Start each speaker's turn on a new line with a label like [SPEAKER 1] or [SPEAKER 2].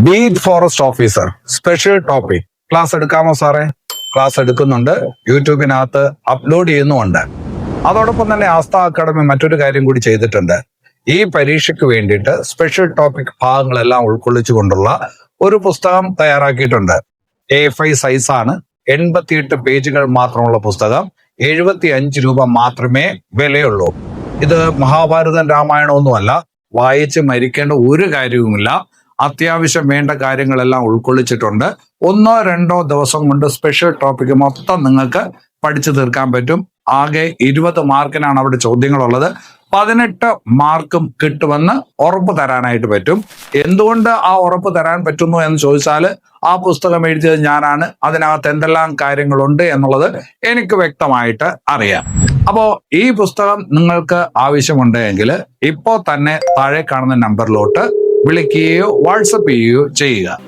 [SPEAKER 1] Beat forest officer special topic class എടുക്കാമോ സാറേ? Class എടുക്കുന്നുണ്ട്. യൂട്യൂബിനകത്ത് upload ചെയ്യുന്നുമുണ്ട്. അതോടൊപ്പം തന്നെ ആസ്ഥ അക്കാദമി മറ്റൊരു കാര്യം കൂടി ചെയ്തിട്ടുണ്ട്. ഈ പരീക്ഷയ്ക്ക് വേണ്ടിയിട്ട് സ്പെഷ്യൽ ടോപ്പിക് ഭാഗങ്ങളെല്ലാം ഉൾക്കൊള്ളിച്ചുകൊണ്ടുള്ള ഒരു പുസ്തകം തയ്യാറാക്കിയിട്ടുണ്ട്. എ ഫൈവ് സൈസാണ് എൺപത്തിയെട്ട് പേജുകൾ മാത്രമുള്ള പുസ്തകം. എഴുപത്തി അഞ്ച് രൂപ മാത്രമേ വിലയുള്ളൂ. ഇത് മഹാഭാരതം രാമായണമൊന്നുമല്ല. വായിച്ച് മരിക്കേണ്ട ഒരു കാര്യവുമില്ല. അത്യാവശ്യം വേണ്ട കാര്യങ്ങളെല്ലാം ഉൾക്കൊള്ളിച്ചിട്ടുണ്ട്. ഒന്നോ രണ്ടോ ദിവസം കൊണ്ട് സ്പെഷ്യൽ ടോപ്പിക് മൊത്തം നിങ്ങൾക്ക് പഠിച്ചു തീർക്കാൻ പറ്റും. ആകെ ഇരുപത് മാർക്കിനാണ് അവിടെ ചോദ്യങ്ങളുള്ളത്. പതിനെട്ട് മാർക്കും കിട്ടുമെന്ന് ഉറപ്പ് തരാനായിട്ട് പറ്റും. എന്തുകൊണ്ട് ആ ഉറപ്പ് തരാൻ പറ്റുന്നു എന്ന് ചോദിച്ചാൽ ആ പുസ്തകം എഴുതിയത് ഞാനാണ് അതിനകത്ത് എന്തെല്ലാം കാര്യങ്ങളുണ്ട് എന്നുള്ളത് എനിക്ക് വ്യക്തമായിട്ട് അറിയാം. അപ്പോൾ ഈ പുസ്തകം നിങ്ങൾക്ക് ആവശ്യമുണ്ടെങ്കിൽ ഇപ്പോൾ തന്നെ താഴെ കാണുന്ന നമ്പറിലോട്ട് വിളിക്കുകയോ വാട്സപ്പ് ചെയ്യുകയോ ചെയ്യുക.